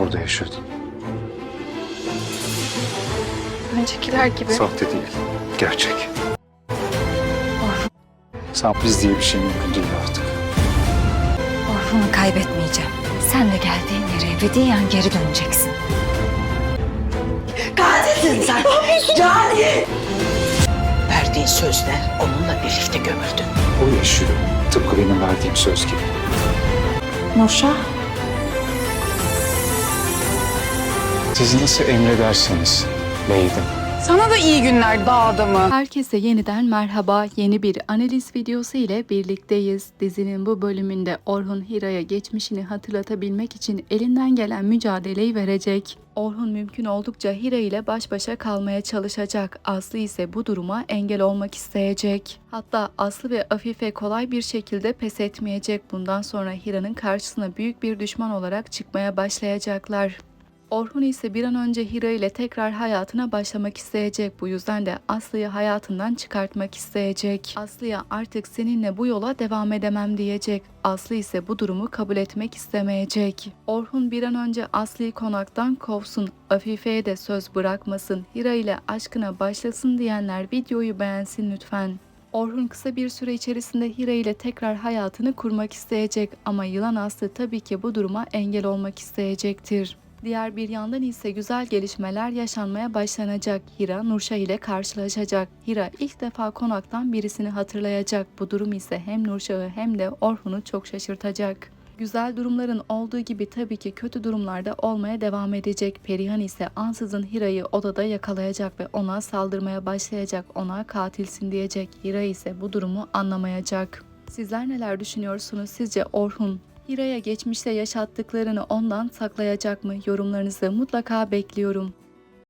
Burada yaşıyordun. Öncekiler gibi. Sahte değil, gerçek. Sen biz diye bir şey mümkün değil artık. Orhun'u kaybetmeyeceğim. Sen de geldiğin yere ebediyen geri döneceksin. Katilsin sen. Cani. Verdiğin sözle onunla birlikte gömüldün. O yaşıyor. Tıpkı benim verdiğim söz gibi. Nurşah. Siz nasıl emrederseniz beydim. Sana da iyi günler dağ adamı. Herkese yeniden merhaba. Yeni bir analiz videosu ile birlikteyiz. Dizinin bu bölümünde Orhun Hira'ya geçmişini hatırlatabilmek için elinden gelen mücadeleyi verecek. Orhun mümkün oldukça Hira ile baş başa kalmaya çalışacak. Aslı ise bu duruma engel olmak isteyecek. Hatta Aslı ve Afife kolay bir şekilde pes etmeyecek. Bundan sonra Hira'nın karşısına büyük bir düşman olarak çıkmaya başlayacaklar. Orhun ise bir an önce Hira ile tekrar hayatına başlamak isteyecek. Bu yüzden de Aslı'yı hayatından çıkartmak isteyecek. Aslı'ya artık seninle bu yola devam edemem diyecek. Aslı ise bu durumu kabul etmek istemeyecek. Orhun bir an önce Aslı'yı konaktan kovsun. Afife'ye de söz bırakmasın. Hira ile aşkına başlasın diyenler videoyu beğensin lütfen. Orhun kısa bir süre içerisinde Hira ile tekrar hayatını kurmak isteyecek ama Yılan Aslı tabii ki bu duruma engel olmak isteyecektir. Diğer bir yandan ise güzel gelişmeler yaşanmaya başlanacak. Hira Nurşah ile karşılaşacak. Hira ilk defa konaktan birisini hatırlayacak. Bu durum ise hem Nurşah'ı hem de Orhun'u çok şaşırtacak. Güzel durumların olduğu gibi tabii ki kötü durumlarda olmaya devam edecek. Perihan ise ansızın Hira'yı odada yakalayacak ve ona saldırmaya başlayacak. Ona katilsin diyecek. Hira ise bu durumu anlamayacak. Sizler neler düşünüyorsunuz? Sizce Orhun Hira'ya geçmişte yaşattıklarını ondan saklayacak mı? Yorumlarınızı mutlaka bekliyorum.